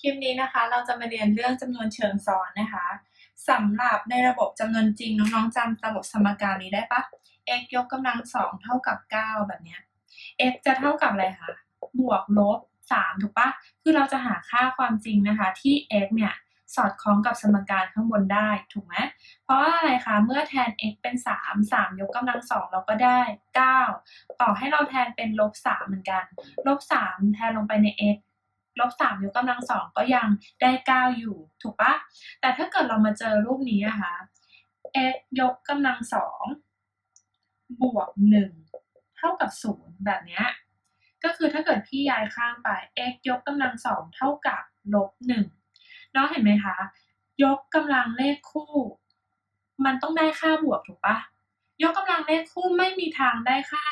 คลิปนี้นะคะ เราจะมาเรียนเรื่องจำนวนเชิงซ้อนนะคะสำหรับในระบบจำนวนจริงน้องๆจำระบบสมการนี้ได้ปะ x ยกกำลังสองเท่ากับเก้าแบบเนี้ย x จะเท่ากับอะไรคะ บวกลบสามถูกปะ คือเราจะหาค่าความจริงนะคะ ที่ x เนี่ยสอดคล้องกับสมการข้างบนได้ถูกไหม เพราะว่าอะไรคะ เมื่อแทน x เป็นสามสามยกกำลังสองเราก็ได้เก้าต่อให้เราแทนเป็นลบสามเหมือนกัน ลบสามแทนลงไปใน x ลบสามยกกำลังสองก็ยังได้เก้าอยู่ถูกปะแต่ถ้าเกิดเรามาเจอรูปนี้นะคะ x ยกกำลังสองบวกหนึ่งเท่ากับศูนย์แบบเนี้ยก็คือถ้าเกิดพี่ย้ายข้างไป x ยกกำลังสองเท่ากับลบหนึ่งน้องเห็นไหมคะ ยกกำลังเลขคู่ มันต้องได้ค่าบวกถูกปะยกกำลังเลขคู่ไม่มีทางได้ค่า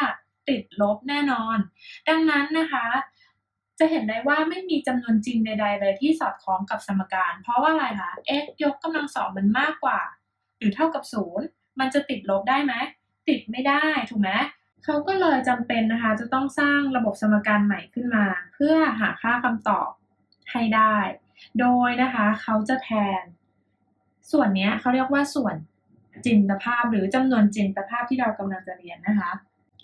ติดลบแน่นอน ดังนั้นนะคะ จะเห็นได้ว่าไม่มีจำนวนจริงใด ๆ เลยที่สอดคล้องกับสมการ เพราะว่าอะไรคะ x ยกกำลังสองมันมากกว่า หรือเท่ากับศูนย์มันจะติดลบได้ไหมติดไม่ได้ถูกไหมเขาก็เลยจำเป็นนะคะ จะต้องสร้างระบบสมการใหม่ขึ้นมา เพื่อหาค่าคำตอบให้ได้ โดยนะคะเขาจะแทน ส่วนนี้เขาเรียกว่าส่วนจินตภาพหรือจำนวนจินตภาพที่เรากำลังจะเรียนนะคะ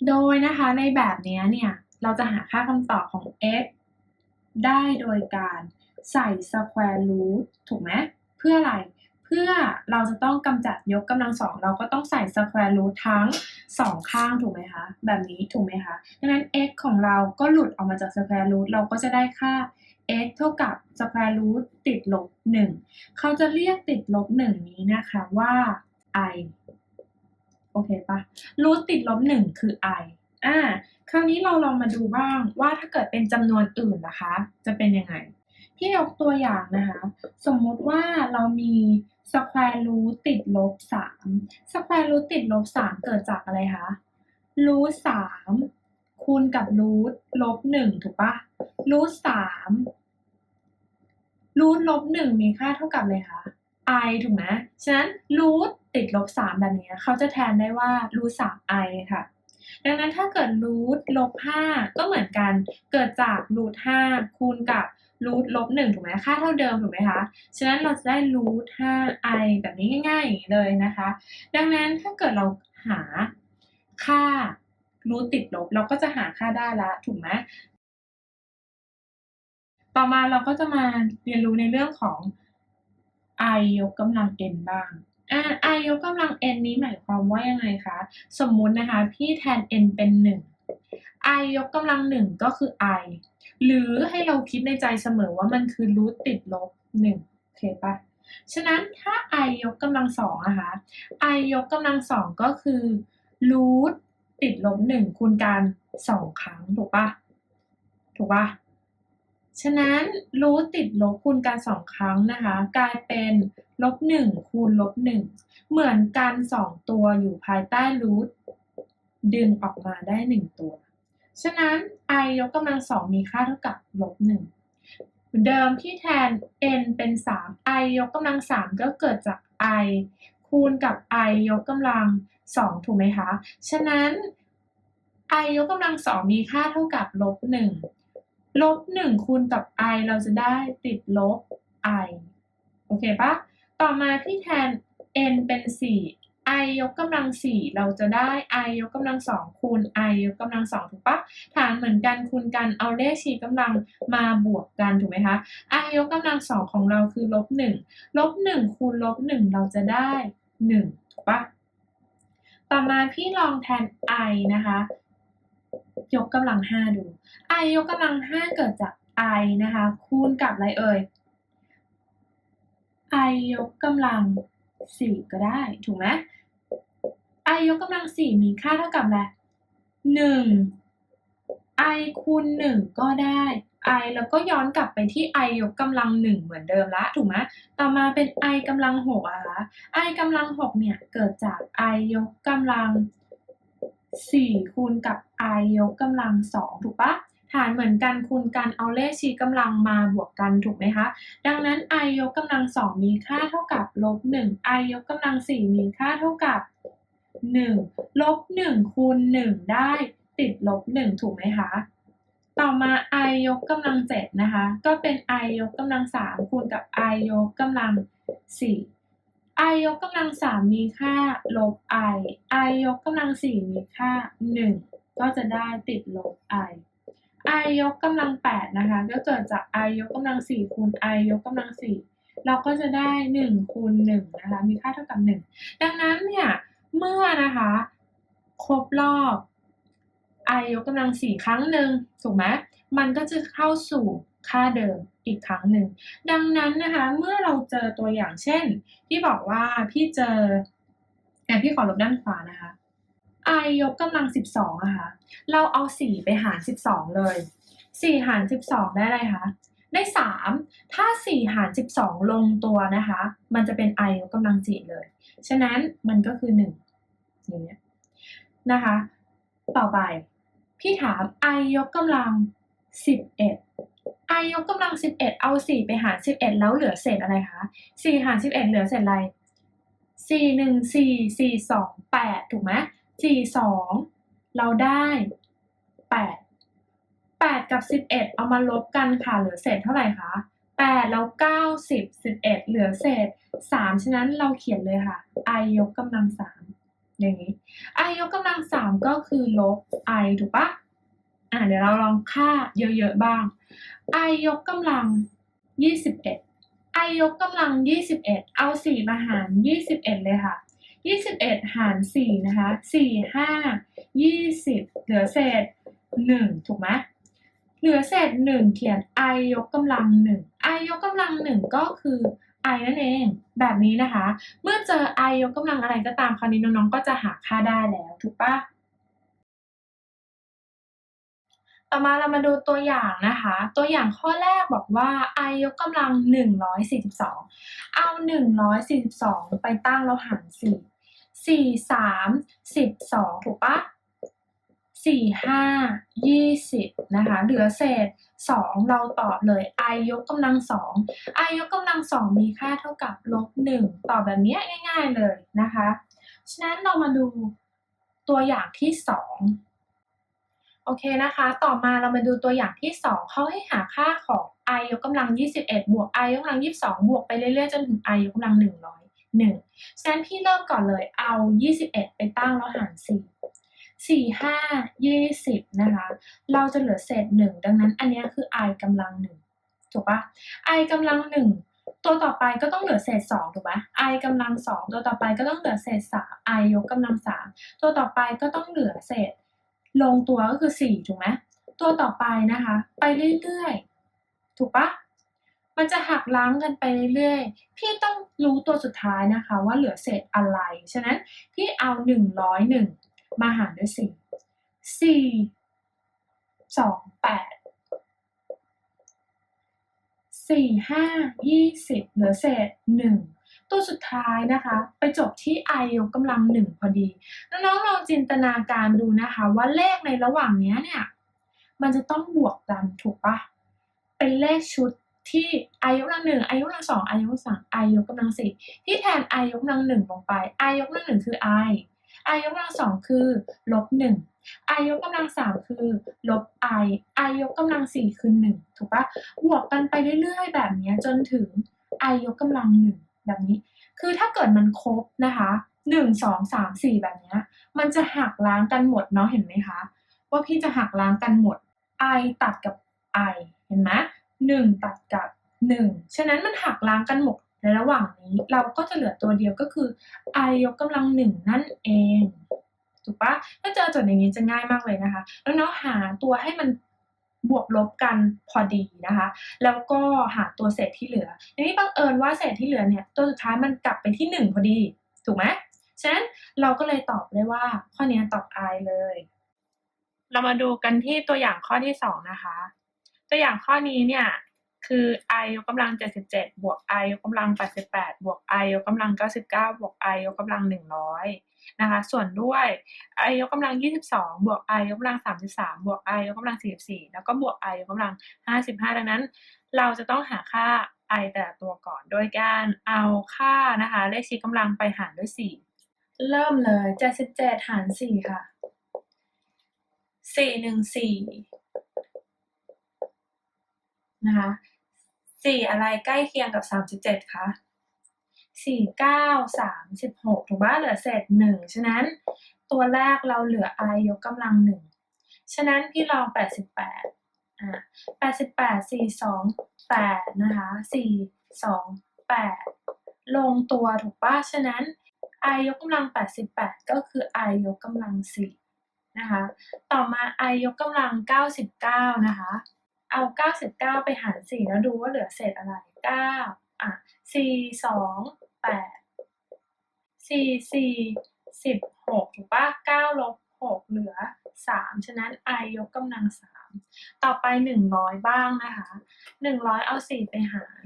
โดยนะคะในแบบนี้เนี่ยเราจะหาค่าคำตอบของ x ได้โดยการใส่ square root ถูกไหมเพื่ออะไร เพื่อเราจะต้องกำจัดยกกำลังสอง เราก็ต้องใส่ square root ทั้งสองข้างถูกไหมคะ แบบนี้ถูกไหมคะ ดังนั้น x ของเราก็หลุดออกมาจาก square root เราก็จะได้ค่า x เท่ากับ square root ติดลบ 1 เขาจะเรียกติดลบ 1 นี้นะคะว่า i โอเคปะ root ติดลบ 1 คือ i อ่า คราวนี้เราลองมาดูบ้างว่าถ้าเกิดเป็นจำนวนอื่นนะคะ จะเป็นยังไง พี่ยกตัวอย่างนะคะ สมมุติว่าเรามี square root ติดลบ3 square root ติดลบ3เกิดจากอะไรคะ root 3คูณกับ root ลบ1ถูกปะ root 3 root ลบ1มีค่าเท่ากับอะไรคะ i ถูกไหมฉะนั้น root ติดลบ3แบบนี้เขาจะแทนได้ว่า root 3 i ค่ะ ดังนั้นถ้าเกิดรูทลบห้าก็เหมือนกันเกิดจากรูทห้าคูณกับรูทลบหนึ่งถูกไหมค่าเท่าเดิมถูกไหมคะ ฉะนั้นเราจะได้รูทห้า i แบบนี้ง่ายๆอย่างนี้เลยนะคะ ดังนั้นถ้าเกิดเราหาค่ารูทติดลบ เราก็จะหาค่าได้ละถูกไหมต่อมาเราก็จะมาเรียนรู้ในเรื่องของ i ยกกำลัง n บ้าง อ่า i ยกกำลัง n นี้หมายความว่ายังไงคะ สมมุตินะคะ พี่แทน n เป็น 1 i ยกกำลัง 1 ก็คือ i หรือให้เราคิดในใจเสมอว่ามันคือรูทติดลบ1โอเคปะฉะนั้นถ้า i ยกกำลัง2นะคะ i ยกกำลัง2ก็คือรูทติดลบ1คูณกัน2ครั้งถูกปะถูกปะ ฉะนั้นรูทติดลบคูณกันสองครั้งนะคะ กลายเป็นลบหนึ่งคูณลบหนึ่งเหมือนกันสองตัวอยู่ภายใต้รูทดึงออกมาได้หนึ่งตัว ฉะนั้น i ยกกำลังสองมีค่าเท่ากับลบหนึ่งเดิมที่แทน n เป็น 3 i ยกกำลัง 3 ก็เกิดจาก i คูณกับ i ยกกำลัง 2 ถูกไหมคะ ฉะนั้น i ยกกำลัง 2 มีค่าเท่ากับลบ1 ลบหนึ่งคูณกับ i เราจะได้ติดลบ i โอเคปะต่อมาพี่แทน n เป็น 4 i ยกกำลัง 4 เราจะได้ i ยกกำลัง 2 คูณ i ยกกำลัง 2 ถูกปะฐานเหมือนกันคูณกันเอาเลขชี้กำลังมาบวกกันถูกไหมคะ i ยกกำลัง 2 ของเราคือลบ 1 ลบ 1 คูณลบ 1 เราจะได้ 1 ถูกปะต่อมาพี่ลองแทน i นะคะ ยกกำลังห้าดู i ยกกำลังห้าเกิดจาก i นะคะ คูณกับอะไรเอ่ย i ยกกำลังสี่ก็ได้ ถูกไหม i ยกกำลังสี่มีค่าเท่ากับอะไรหนึ่ง i คูณหนึ่งก็ได้ i แล้วก็ย้อนกลับไปที่ i ยกกำลังหนึ่งเหมือนเดิมละถูกไหมต่อมาเป็น i กำลังหกอะคะ i กำลังหกเนี่ย เกิดจาก i ยกกำลัง 4 คูณกับ i ยกกำลัง 2 ถูกปะฐานเหมือนกันคูณกันเอาเลขชี้กำลังมาบวกกันถูกไหมคะ ดังนั้น i ยกกำลัง 2 มีค่าเท่ากับลบ1 i ยกกำลัง 4 มีค่าเท่ากับ 1 ลบ 1 คูณ 1 ได้ติดลบ 1 ถูกไหมคะ ต่อมา i ยกกำลังเจ็ดนะคะ ก็เป็น i ยกกำลังสามคูณกับ i ยกกำลังสี่ i ยกกำลังสามมีค่าลบ i i ยกกำลังสี่มีค่าหนึ่งก็จะได้ติดลบ i i ยกกำลังแปดนะคะก็เกิดจาก i ยกกำลังสี่คูณ i ยกกำลังสี่เราก็จะได้หนึ่งคูณหนึ่งนะคะมีค่าเท่ากับหนึ่งดังนั้นเนี่ยเมื่อนะคะครบรอบ i ยกกำลังสี่ครั้งหนึ่งถูกไหมมันก็จะเข้าสู่ ค่าเดิมอีกครั้งหนึ่ง ดังนั้นนะคะ เมื่อเราเจอตัวอย่างเช่น ที่บอกว่าพี่เจอแต่พี่ขอลบด้านขวานะคะ i ยกกำลังสิบสองอะคะเราเอาสี่ไปหารสิบสองเลยสี่หารสิบสองได้อะไรคะ ได้สามถ้าสี่หารสิบสองลงตัวนะคะ มันจะเป็น i ยกกำลังสีเลย ฉะนั้นมันก็คือหนึ่งอย่างเงี้ยนะคะ ต่อไป พี่ถาม i ยกกำลัง สิบเอ็ด i ยกกำลังสิบเอ็ดเอาสี่ไปหารสิบเอ็ดแล้วเหลือเศษอะไรคะสี่หารสิบเอ็ดเหลือเศษอะไรสี่หนึ่งสี่สี่สองแปดถูกไหมสี่สองเราได้แปดแปดกับสิบเอ็ดเอามาลบกันค่ะ เหลือเศษเท่าไหร่คะแปดแล้วเก้าสิบสิบเอ็ดเหลือเศษสามฉะนั้นเราเขียนเลยค่ะ i ยกกำลังสามอย่างนี้ i ยกกำลังสามก็คือลบ i ถูกปะ อะเดี๋ยวเราลองค่าเยอะๆบ้าง i ยกกำลังยี่สิบเอ็ด i ยกกำลังยี่สิบเอาสี่มาหารยี่สิบเลยค่ะยี่สิบเอ็ดหารสี่นะคะสี่ห้ายี่สิบเหลือเศษหนึ่งถูกไหมเหลือเศษหนึ่งเขียน i ยกกำลังหนึ่ง i ยกกำลังหนึ่งก็คือ i นั่นเอง แบบนี้นะคะ เมื่อเจอ i ยกกำลังอะไรก็ตามคราวนี้น้องๆก็จะหาค่าได้แล้ว ถูกปะ ต่อมาเรามาดูตัวอย่างนะคะ ตัวอย่างข้อแรกบอกว่า i ยกกำลัง 142 เอา 142 ไปตั้งแล้วหาร4 4 3 12 ถูกปะ4 5 20 นะคะ เหลือเศษ 2 เราตอบเลย i ยกกำลัง 2 i ยกกำลัง 2 มีค่าเท่ากับลบ 1 ตอบแบบนี้ง่าย ๆ เลยนะคะ ฉะนั้นเรามาดูตัวอย่างที่ 2 โอเคนะคะ ต่อมาเรามาดูตัวอย่างที่ 2 เขาให้หาค่าของ i ยกกำลัง 21 บวก i ยกกำลัง 22 บวกไปเรื่อยๆ จนถึง i ยกกำลัง 101ฉะนั้นพี่เริ่มก่อนเลยเอา 21 ไปตั้งแล้วหาร 4 4 5 20 นะคะ เราจะเหลือเศษ 1 ดังนั้นอันนี้คือ i กำลัง 1 ถูกปะ i กำลัง 1 ตัวต่อไปก็ต้องเหลือเศษ 2 ถูกปะ i กำลัง 2 ตัวต่อไปก็ต้องเหลือเศษ 3 i ยกกำลัง 3 ตัวต่อไปก็ต้องเหลือเศษ ลงตัวก็คือ 4 ถูกไหมตัวต่อไปนะคะ ไปเรื่อยๆ ถูกปะมันจะหักล้างกันไปเรื่อยๆ พี่ต้องรู้ตัวสุดท้ายนะคะว่าเหลือเศษอะไร ฉะนั้นพี่เอา 101 มาหารด้วย 4 4 2 8 4 5 20 เหลือเศษ 1 ตัวสุดท้ายนะคะ ไปจบที่ i ยกกำลัง1พอดี น้องๆลองจินตนาการดูนะคะ ว่าเลขในระหว่างนี้เนี่ย มันจะต้องบวกกันถูกปะเป็นเลขชุดที่ i ยกกำลัง1 i ยกกำลัง2 i ยกกำลัง3 i ยกกำลัง4ที่แทน i ยกกำลัง1ลงไป i ยกกำลัง1คือ i i ยกกำลัง2คือลบ1 i ยกกำลัง3คือลบ i i ยกกำลัง4คือ1ถูกปะบวกกันไปเรื่อยๆ แบบนี้จนถึง i ยกกำลัง1 แบบนี้ คือถ้าเกิดมันครบนะคะหนึ่งสองสามสี่แบบนี้มันจะหักล้างกันหมดเนาะเห็นไหมคะ ว่าพี่จะหักล้างกันหมด i ตัดกับ i เห็นไหมหนึ่งตัดกับหนึ่งฉะนั้นมันหักล้างกันหมดในระหว่างนี้เราก็จะเหลือตัวเดียวก็คือ i ยกกำลังหนึ่งนั่นเอง ถูกปะถ้าเจอโจทย์อย่างนี้จะง่ายมากเลยนะคะ แล้วเนาะหาตัวให้มัน บวกลบกันพอดีนะคะ แล้วก็หาตัวเศษที่เหลือทีนี้บังเอิญว่าเศษที่เหลือเนี่ยตัวสุดท้ายมันกลับไปที่หนึ่งพอดี ถูกไหมฉะนั้นเราก็เลยตอบได้ว่าข้อนี้ตอบ I เลย เรามาดูกันที่ตัวอย่างข้อที่สองนะคะ ตัวอย่างข้อนี้เนี่ย คือ i ยกกำลัง 77 บวก i ยกกำลัง 88 บวก i ยกกำลัง 99 บวก i ยกกำลัง 100 นะคะ ส่วนด้วย i ยกกำลัง 22 บวก i ยกกำลัง 33 บวก i ยกกำลัง 44 แล้วก็บวก i ยกกำลัง 55 ดังนั้น เราจะต้องหาค่า i แต่ละตัวก่อน โดยการเอาค่านะคะเลขชี้กำลังไปหารด้วย 4 เริ่มเลย 77 หาร 4 ค่ะ 414 นะคะ สี่อะไรใกล้เคียงกับสามสิบเจ็ดคะสี่เก้าสามสิบหกถูกปะเหลือเศษหนึ่งฉะนั้นตัวแรกเราเหลือ i ยกกำลังหนึ่งฉะนั้นพี่ลองแปดสิบแปดอ่าแปดสิบแปดสี่สองแปดนะคะสี่สองแปดลงตัวถูกปะฉะนั้น i ยกกำลังแปดสิบแปดก็คือ i ยกกำลังสี่นะคะ ต่อมา i ยกกำลังเก้าสิบเก้านะคะ เอาเก้าสิบเก้าไปหารสี่แล้วดูว่าเหลือเศษอะไรเก้าอะสี่สองแปดสี่สี่สิบหกถูกปะเก้าลบหกเหลือสามฉะนั้น i ยกกำลังสามต่อไปหนึ่งร้อยบ้างนะคะหนึ่งร้อยเอาสี่ไปหาร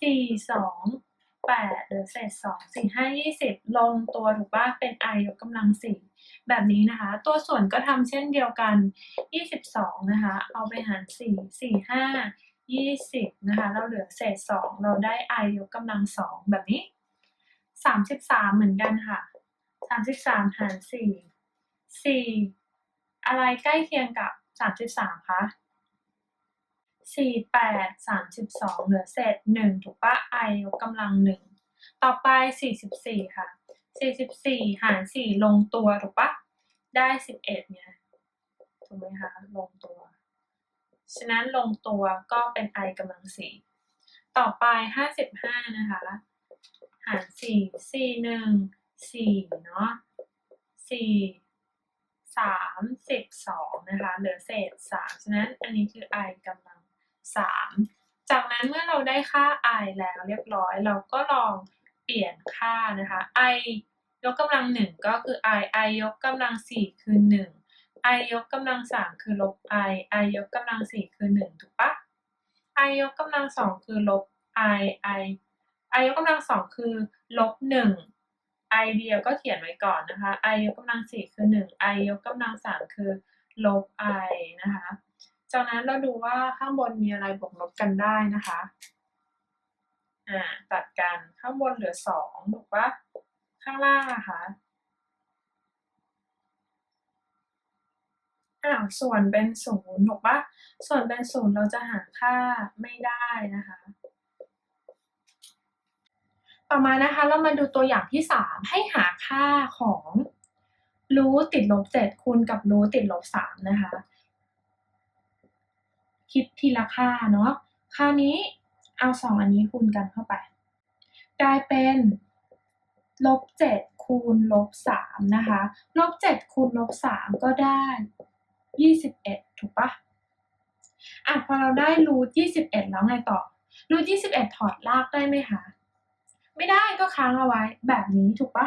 สี่สองแปดเหลือเศษสองสี่ห้ายี่สิบลงตัวถูกปะเป็น i ยกกำลังสี่ แบบนี้นะคะ ตัวส่วนก็ทำเช่นเดียวกันยี่สิบสองนะคะ เอาไปหารสี่สี่ห้ายี่สิบนะคะ เราเหลือเศษสองเราได้ i ยกกำลังสองแบบนี้สามสิบสามเหมือนกันค่ะสามสิบสามหารสี่สี่อะไรใกล้เคียงกับสามสิบสามคะสี่แปดสามสิบสองเหลือเศษหนึ่งถูกปะ i ยกกำลังหนึ่งต่อไปสี่สิบสี่ค่ะ สี่สิบสี่หารสี่ลงตัวถูกปะได้สิบเอ็ดเนี่ยถูกไหมคะลงตัว ฉะนั้นลงตัวก็เป็น i กำลังสี่ต่อไปห้าสิบห้านะคะหารสี่สี่หนึ่งสี่เนาะสี่สามสิบสองนะคะเหลือเศษสามฉะนั้นอันนี้คือ i กำลังสามจากนั้นเมื่อเราได้ค่า i แล้วเรียบร้อย เราก็ลอง เปลี่ยนค่านะคะ i ยกกำลังหนึ่งก็คือ i i ยกกำลังสี่คือหนึ่ง i ยกกำลังสามคือลบ i i ยกกำลังสี่คือหนึ่งถูกปะ i ยกกำลังสองคือลบ i i i ยกกำลังสองคือลบหนึ่ง i เดียวก็เขียนไว้ก่อนนะคะ i ยกกำลังสี่คือหนึ่ง i ยกกำลังสามคือลบ i นะคะ จากนั้นเราดูว่าข้างบนมีอะไรบวกลบกันได้นะคะ อ่าตัดกันข้างบนเหลือสองถูกปะข้างล่างอะคะอ้าส่วนเป็นศูนย์ถูกปะส่วนเป็นศูนย์เราจะหาค่าไม่ได้นะคะต่อมานะคะเรามาดูตัวอย่างที่สามให้หาค่าของรูทติดลบเจ็ดคูณกับรูทติดลบสามนะคะ คิดทีละค่าเนาะครานี้ เอาสองอันนี้คูณกันเข้าไป กลายเป็นลบเจ็ดคูณลบสามนะคะลบเจ็ดคูณลบสามก็ได้ยี่สิบเอ็ดถูกปะอะพอเราได้รูทยี่สิบเอ็ดแล้วไงต่อรูทยี่สิบเอ็ดถอดรากได้ไหมคะไม่ได้ก็ค้างเอาไว้แบบนี้ถูกปะ